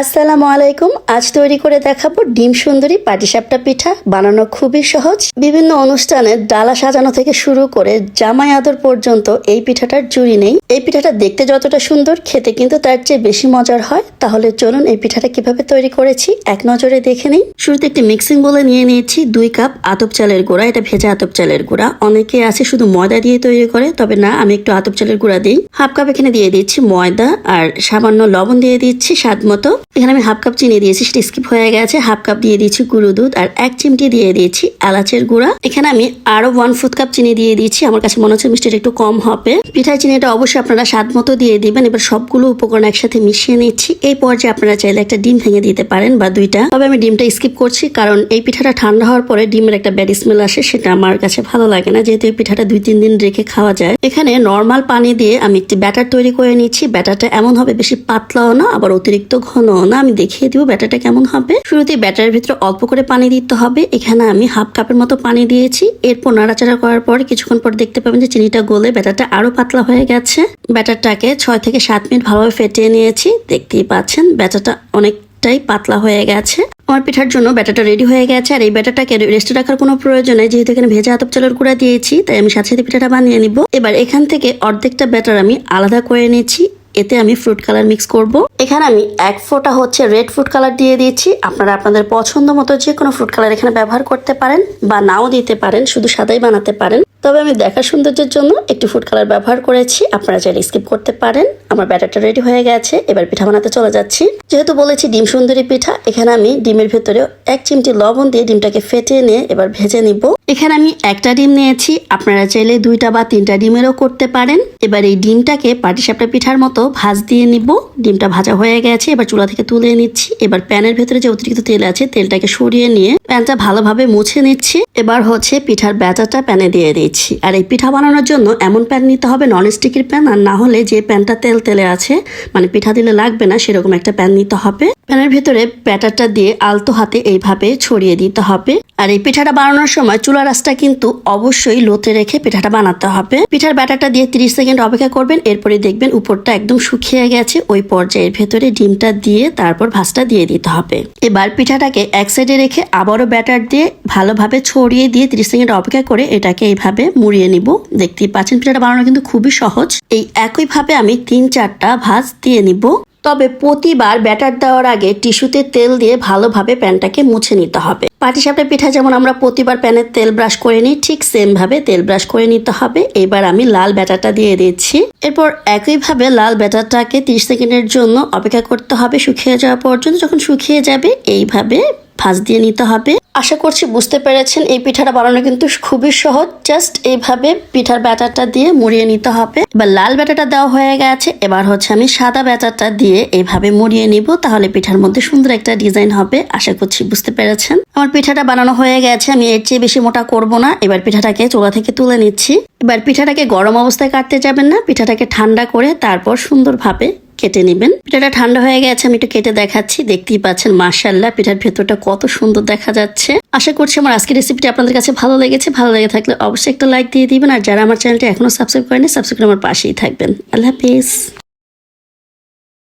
আসসালামু আলাইকুম। আজ তৈরি করে দেখাবো ডিম সুন্দরী পাটিসাপটা পিঠা। বানানো খুবই সহজ। বিভিন্ন অনুষ্ঠানে ডালা সাজানো থেকে শুরু করে জামাই আদর পর্যন্ত এই পিঠাটার জুড়ি নেই। এই পিঠাটা দেখতে যতটা সুন্দর, খেতে কিন্তু তার চেয়ে বেশি মজার হয়। তাহলে চলুন এই পিঠাটা কীভাবে তৈরি করেছি এক নজরে দেখে নিই। শুরুতে একটি মিক্সিং বলে নিয়ে নিয়েছি দুই কাপ আতপ চালের গুঁড়া। এটা ভেজা আতপ চালের গুঁড়া। অনেকে আছে শুধু ময়দা দিয়ে তৈরি করে, তবে না, আমি একটু আতপ চালের গুঁড়া দিই। হাফ কাপ এখানে দিয়ে দিচ্ছি ময়দা আর সামান্য লবণ দিয়ে দিচ্ছি স্বাদ মতো। এখানে আমি হাফ কাপ চিনি দিয়েছি, সেটা স্কিপ হয়ে গেছে। হাফ কাপ দিয়ে দিয়েছি গুঁড়ো দুধ আর এক চিমটি দিয়ে দিয়েছি এলাচের গুঁড়া। এখানে আমি আরও ওয়ান ফোর্থ কাপ চিনি দিয়ে দিয়েছি, আমার কাছে মনে হচ্ছে মিষ্টিটা একটু কম হবে। পিঠার চিনিটা অবশ্যই আপনারা স্বাদ মতো দিয়ে দিবেন, এবার সবগুলো উপকরণ একসাথে মিশিয়ে নিচ্ছি। এই পর্যায়ে আপনারা চাইলে একটা ডিম ভেঙে দিতে পারেন বা দুইটা। তবে আমি ডিমটা স্কিপ করছি, কারণ এই পিঠাটা ঠান্ডা হওয়ার পরে ডিমের একটা ব্যাড স্মেল আসে, সেটা আমার কাছে ভালো লাগে না, যেহেতু এই পিঠাটা দুই তিন দিন রেখে খাওয়া যায়। এখানে নর্মাল পানি দিয়ে আমি একটি ব্যাটার তৈরি করে নিচ্ছি। ব্যাটারটা এমন হবে বেশি পাতলাও না, আবার অতিরিক্ত ঘনও। না, আমি দেখিয়ে দিব ব্যাটারটা কেমন হবে। শুরুতে ব্যাটারের ভিতরে অল্প করে পানি দিতে হবে। এখানে আমি হাফ কাপের মতো পানি দিয়েছি। এরপর নাড়াচাড়া করার পর কিছুক্ষণ পর দেখতে পাবেন যে চিনিটা গলে ব্যাটারটা আরও পাতলা হয়ে গেছে। ব্যাটারটাকে ছয় থেকে সাত মিনিট ভালোভাবে ফেটিয়ে নিয়েছি। দেখতেই পাচ্ছেন, ব্যাটারটা অনেকটাই পাতলা হয়ে গেছে। আমার পিঠার জন্য ব্যাটারটা রেডি হয়ে গেছে। আর এই ব্যাটারটাকে রেস্টে রাখার কোনো প্রয়োজন নেই। যেহেতু এখানে ভেজা আতপ চালের গুঁড়া দিয়েছি, তাই আমি সাথে সাথে পিঠাটা বানিয়ে নিব। এবার এখান থেকে অর্ধেকটা ব্যাটার আমি আলাদা করে নিয়েছি এতে আমি ফ্রুট কালার মিক্স করব। এখানে আমি এক ফোঁটা হচ্ছে রেড ফ্রুট কালার দিয়ে দিয়েছি। আপনারা আপনাদের পছন্দ মতো যে কোনো ফ্রুট কালার এখানে ব্যবহার করতে পারেন বা নাও দিতে পারেন, শুধু সাদাই বানাতে পারেন। তবে আমি দেখা সৌন্দর্যের জন্য একটি ফুড কালার ব্যবহার করেছি, আপনারা চাইলে স্কিপ করতে পারেন। আমার ব্যাটারটা রেডি হয়ে গেছে, এবার পিঠা বানাতে চলে যাচ্ছি। যেহেতু বলেছি ডিম সুন্দরী পিঠা, এখানে আমি ডিমের ভেতরে এক চিমটি লবণ দিয়ে ডিমটাকে ফেটে নিয়ে এবার ভেজে নিব। এখানে আমি একটা ডিম নিয়েছি, আপনারা চাইলে দুইটা বা তিনটা ডিমেরও করতে পারেন। এবার এই ডিমটাকে পাটিসাপটা পিঠার মতো ভাজ দিয়ে নিব। ডিমটা ভাজা হয়ে গেছে, এবার চুলা থেকে তুলে নিচ্ছি। এবার প্যানের ভেতরে যে অতিরিক্ত তেল আছে, তেলটাকে সরিয়ে নিয়ে প্যানটা ভালোভাবে মুছে নিচ্ছি। এবার হচ্ছে পিঠার ব্যাটারটা প্যানে দিয়ে দিচ্ছি। আর এই পিঠা বানানোর জন্য এমন প্যান নিতে হবে নন স্টিকের প্যান, আর না হলে যে প্যানটা তেল তেলে আছে মানে পিঠা দিলে লাগবে না, সেরকম একটা প্যান নিতে হবে। প্যানের ভেতরে ব্যাটারটা দিয়ে আলতো হাতে এইভাবে ছড়িয়ে দিতে হবে। আর এই পিঠাটা বানানোর সময় চুলা রাসটা কিন্তু অবশ্যই লোতে রেখে পিঠাটা বানাতে হবে। পিঠার ব্যাটারটা দিয়ে 30 সেকেন্ড অপেক্ষা করবেন, এরপরে দেখবেন উপরটা একদম শুকিয়ে গেছে। ওই পর্যায়ের ভেতরে ডিমটা দিয়ে তারপর ভাজটা দিয়ে দিতে হবে। এবার পিঠাটাকে এক সাইডে রেখে আবারও ব্যাটার দিয়ে ভালোভাবে ছড়িয়ে দিয়ে 30 সেকেন্ড অপেক্ষা করে এটাকে এইভাবে মুড়িয়ে নিব। দেখতেই পাচ্ছেন, পিঠাটা বানানো কিন্তু খুবই সহজ। এই একইভাবে আমি তিন চারটা ভাজ দিয়ে নিব। তবে প্রতিবার ব্যাটার দেওয়ার আগে টিস্যুতে তেল দিয়ে ভালোভাবে প্যানটাকে মুছে নিতে হবে। পাটিসাপটা পিঠা যেমন আমরা প্রতিবার প্যানের তেল ব্রাশ করে নিই, ঠিক সেম ভাবে তেল ব্রাশ করে নিতে হবে। এবার আমি লাল ব্যাটারটা দিয়ে দিচ্ছি। এরপর একইভাবে লাল ব্যাটারটাকে 30 সেকেন্ডের জন্য অপেক্ষা করতে হবে শুকিয়ে যাওয়া পর্যন্ত। যখন শুকিয়ে যাবে, এইভাবে ভাজ দিয়ে নিতে হবে। আশা করছি বুঝতে পেরেছেন, এই পিঠাটা বানানো কিন্তু খুবই সহজ। জাস্ট এইভাবে পিঠার ব্যাটারটা দিয়ে মুড়িয়ে নিতে হবে। এবার লাল ব্যাটারটা দেওয়া হয়ে গেছে। এবার হচ্ছে আমি সাদা ব্যাটারটা দিয়ে এইভাবে মুড়িয়ে নিব, তাহলে পিঠার মধ্যে সুন্দর একটা ডিজাইন হবে। আশা করছি বুঝতে পেরেছেন। আমার পিঠাটা বানানো হয়ে গেছে, আমি এর চেয়ে বেশি মোটা করব না। এবার পিঠাটাকে চোলা থেকে তুলে নিচ্ছি। এবার পিঠাটাকে গরম অবস্থায় কাটতে যাবেন না, পিঠাটাকে ঠান্ডা করে তারপর সুন্দরভাবে কেটে নেবেন। পিঠাটা ঠান্ডা হয়ে গেছে, আমি একটু কেটে দেখাচ্ছি। দেখতেই পাচ্ছেন মার্শাল্লাহ পিঠার ভেতরটা কত সুন্দর দেখা যাচ্ছে। আশা করছি আমার আজকের রেসিপিটি আপনাদের কাছে ভালো লেগেছে। ভালো লেগে থাকলে অবশ্যই একটা লাইক দিয়ে দিবেন। আর যারা আমার চ্যানেলটি এখনও সাবস্ক্রাইব করেনি সাবস্ক্রাইব করে আমার পাশেই থাকবেন। আল্লাহ হাফিজ।